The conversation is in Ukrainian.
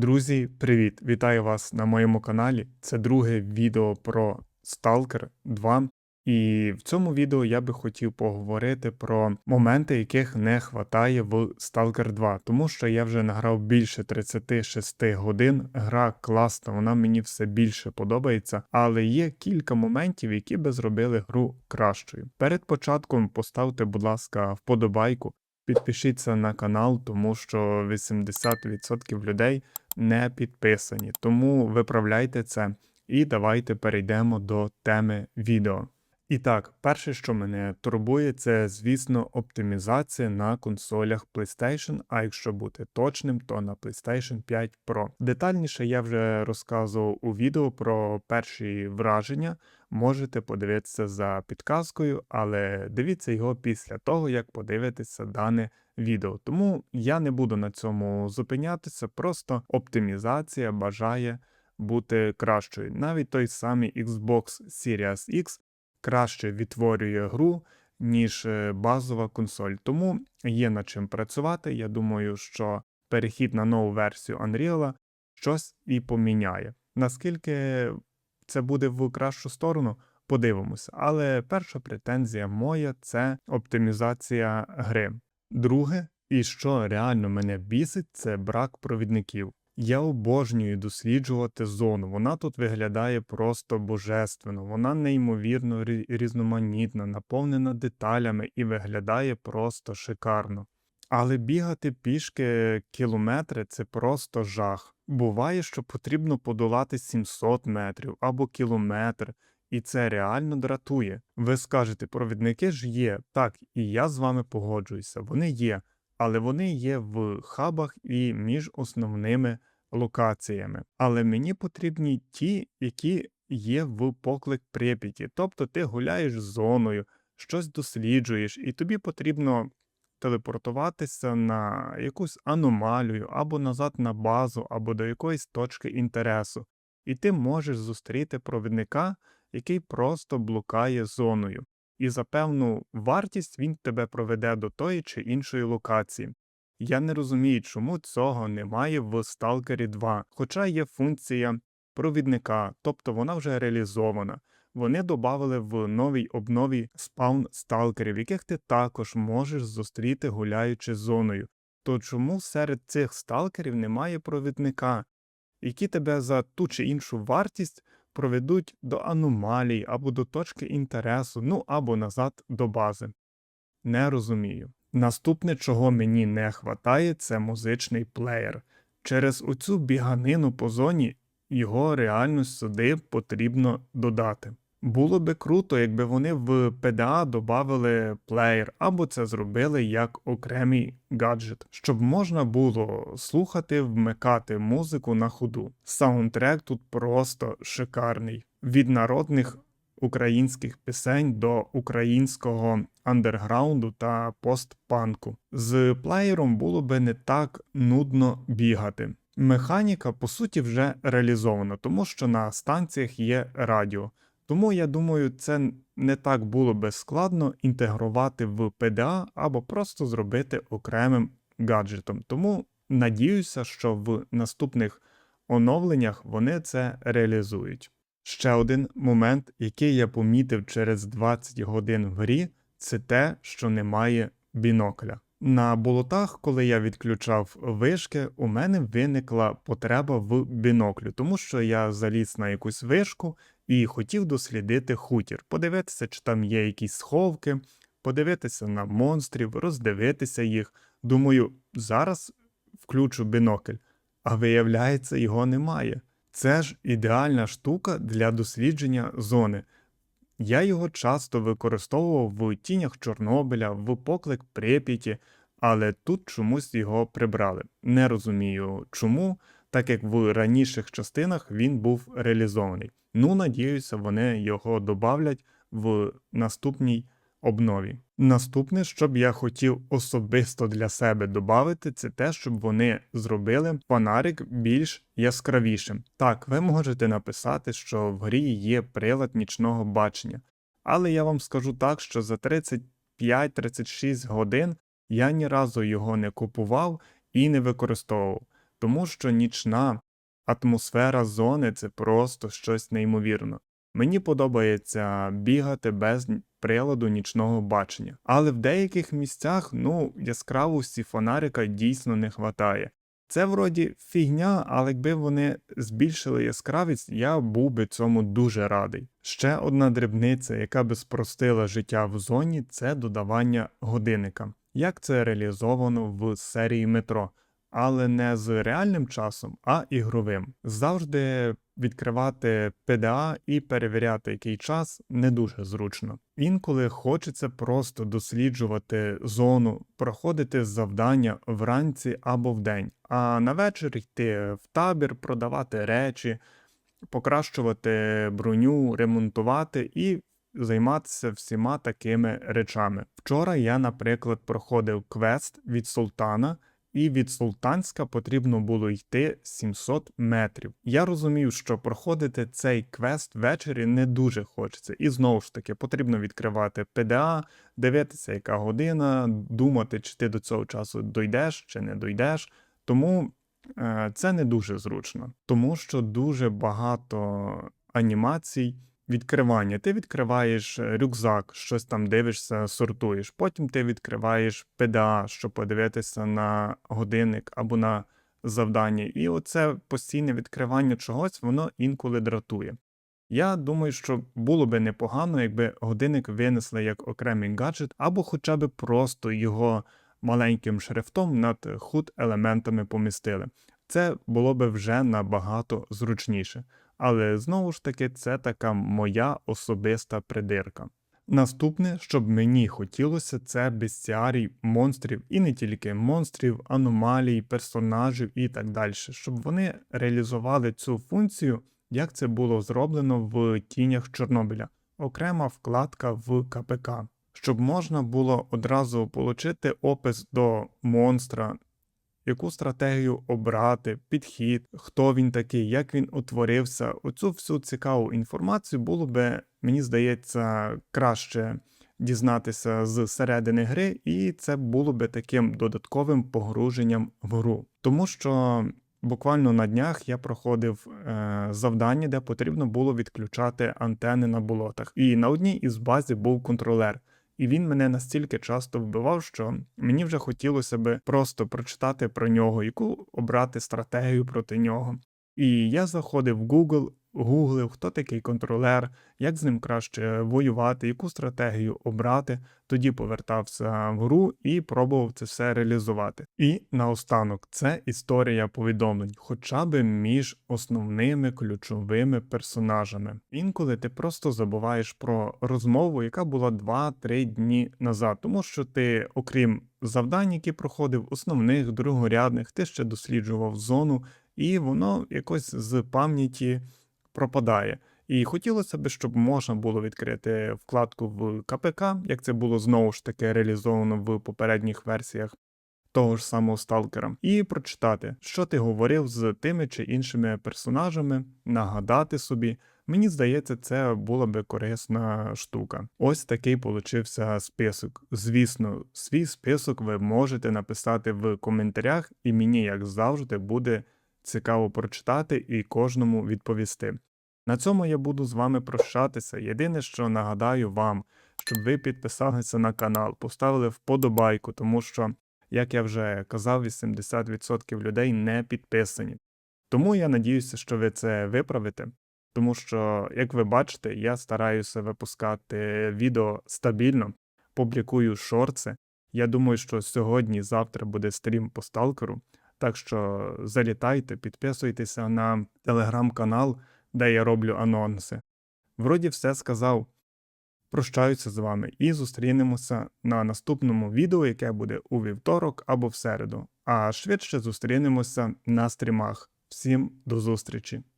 Друзі, привіт! Вітаю вас на моєму каналі. Це друге відео про Stalker 2. І в цьому відео я би хотів поговорити про моменти, яких не хватає в Stalker 2, тому що я вже награв більше 36 годин. Гра класна, вона мені все більше подобається, але є кілька моментів, які би зробили гру кращою. Перед початком поставте, будь ласка, вподобайку. Підпишіться на канал, тому що 80% людей не підписані. Тому виправляйте це і давайте перейдемо до теми відео. І так, перше, що мене турбує, це, звісно, оптимізація на консолях PlayStation, а якщо бути точним, то на PlayStation 5 Pro. Детальніше я вже розказував у відео про перші враження. Можете подивитися за підказкою, але дивіться його після того, як подивитеся дане відео. Тому я не буду на цьому зупинятися, просто оптимізація бажає бути кращою. Навіть той самий Xbox Series X краще відтворює гру, ніж е, базова консоль. Тому є над чим працювати. Я думаю, що перехід на нову версію Unreal щось і поміняє. Наскільки це буде в кращу сторону, подивимося. Але перша претензія моя це оптимізація гри. Друге, і що реально мене бісить, це брак провідників. Я обожнюю досліджувати зону. Вона тут виглядає просто божественно, вона неймовірно різноманітна, наповнена деталями і виглядає просто шикарно. Але бігати пішки кілометри це просто жах. Буває, що потрібно подолати 700 метрів або кілометр, і це реально дратує. Ви скажете, провідники ж є, так, і я з вами погоджуюся, вони є, але вони є в хабах і між основними локаціями. Але мені потрібні ті, які є в поклик Прип'яті. Тобто ти гуляєш зоною, щось досліджуєш, і тобі потрібно телепортуватися на якусь аномалію, або назад на базу, або до якоїсь точки інтересу. І ти можеш зустріти провідника, який просто блукає зоною. І за певну вартість він тебе проведе до тої чи іншої локації. Я не розумію, чому цього немає в Stalker 2, хоча є функція провідника, тобто вона вже реалізована. Вони додали в новій обнові спаун сталкерів, яких ти також можеш зустріти гуляючи зоною. То чому серед цих сталкерів немає провідника, які тебе за ту чи іншу вартість проведуть до аномалій або до точки інтересу, ну або назад до бази? Не розумію. Наступне, чого мені не хватає, це музичний плеєр. Через оцю біганину по зоні його реально сюди потрібно додати. Було би круто, якби вони в PDA додали плеєр, або це зробили як окремий гаджет, щоб можна було слухати, вмикати музику на ходу. Саундтрек тут просто шикарний. Від народних українських пісень до українського андерграунду та постпанку. З плеєром було би не так нудно бігати. Механіка, по суті, вже реалізована, тому що на станціях є радіо. Тому я думаю, це не так було би складно інтегрувати в PDA або просто зробити окремим гаджетом. Тому надіюся, що в наступних оновленнях вони це реалізують. Ще один момент, який я помітив через 20 годин в грі, це те, що немає бінокля. На болотах, коли я відключав вишки, у мене виникла потреба в біноклю, тому що я заліз на якусь вишку і хотів дослідити хутір, подивитися, чи там є якісь сховки, подивитися на монстрів, роздивитися їх. Думаю, зараз включу бінокль, а виявляється, його немає. Це ж ідеальна штука для дослідження зони. Я його часто використовував в тінях Чорнобиля, в поклик Прип'яті, але тут чомусь його прибрали. Не розумію чому, так як в раніших частинах він був реалізований. Ну, надіюся, вони його додавлять в наступній обнові. Наступне, що б я хотів особисто для себе додати, це те, щоб вони зробили фонарик більш яскравішим. Так, ви можете написати, що в грі є прилад нічного бачення, але я вам скажу так, що за 35-36 годин я ні разу його не купував і не використовував. тому що нічна атмосфера зони це просто щось неймовірне. Мені подобається бігати без приладу нічного бачення, але в деяких місцях ну яскравості фонарика дійсно не вистачає. Це вроді фігня, але якби вони збільшили яскравість, я був би цьому дуже радий. Ще одна дрібниця, яка би спростила життя в зоні, це додавання годинника. Як це реалізовано в серії метро, але не з реальним часом, а ігровим. Завжди відкривати PDA і перевіряти, який час не дуже зручно. Інколи хочеться просто досліджувати зону, проходити завдання вранці або вдень, а на вечір йти в табір, продавати речі, покращувати броню, ремонтувати і займатися всіма такими речами. Вчора я, наприклад, проходив квест від султана. І від Султанська потрібно було йти 700 метрів. Я розумів, що проходити цей квест ввечері не дуже хочеться. І знову ж таки потрібно відкривати ПДА, дивитися, яка година, думати, чи ти до цього часу дойдеш чи не дойдеш. Тому е, це не дуже зручно, тому що дуже багато анімацій. Відкривання. Ти відкриваєш е, рюкзак, щось там дивишся, сортуєш. Потім ти відкриваєш PDA, щоб подивитися на годинник або на завдання. І оце постійне відкривання чогось, воно інколи дратує. Я думаю, що було би непогано, якби годинник винесли як окремий гаджет, або хоча б просто його маленьким шрифтом над худ елементами помістили. Це було би вже набагато зручніше. Але знову ж таки, це така моя особиста придирка. Наступне, щоб мені хотілося, це бестіарій монстрів, і не тільки монстрів, аномалій, персонажів і так далі, щоб вони реалізували цю функцію, як це було зроблено в тінях Чорнобиля, окрема вкладка в КПК, щоб можна було одразу отримати опис до монстра, яку стратегію обрати, підхід, хто він такий, як він утворився. Оцю всю цікаву інформацію було би, мені здається, краще дізнатися з середини гри, і це було би таким додатковим погруженням в гру. Тому що буквально на днях я проходив е, завдання, де потрібно було відключати антени на болотах. І на одній із базі був контролер. І він мене настільки часто вбивав, що мені вже хотілося би просто прочитати про нього, яку обрати стратегію проти нього. І я заходив в Google, гуглив, хто такий контролер, як з ним краще воювати, яку стратегію обрати, тоді повертався в гру і пробував це все реалізувати. І наостанок це історія повідомлень, хоча б між основними ключовими персонажами. Інколи ти просто забуваєш про розмову, яка була 2-3 дні назад, тому що ти, окрім завдань, які проходив, основних, другорядних, ти ще досліджував зону, і воно якось з пам'яті пропадає. І хотілося б, щоб можна було відкрити вкладку в КПК, як це було знову ж таки реалізовано в попередніх версіях того ж самого сталкера, і прочитати, що ти говорив з тими чи іншими персонажами, нагадати собі. Мені здається, це була би корисна штука. Ось такий получився список. Звісно, свій список ви можете написати в коментарях, і мені, як завжди, буде цікаво прочитати і кожному відповісти. На цьому я буду з вами прощатися. Єдине, що нагадаю вам, щоб ви підписалися на канал, поставили вподобайку, тому що, як я вже казав, 80% людей не підписані. Тому я надіюся, що ви це виправите, тому що, як ви бачите, я стараюся випускати відео стабільно, публікую шорти. Я думаю, що сьогодні, завтра буде стрім по сталкеру. Так що залітайте, підписуйтеся на телеграм-канал, де я роблю анонси. Вроді все сказав. Прощаюся з вами і зустрінемося на наступному відео, яке буде у вівторок або в середу. А швидше зустрінемося на стрімах. Всім до зустрічі!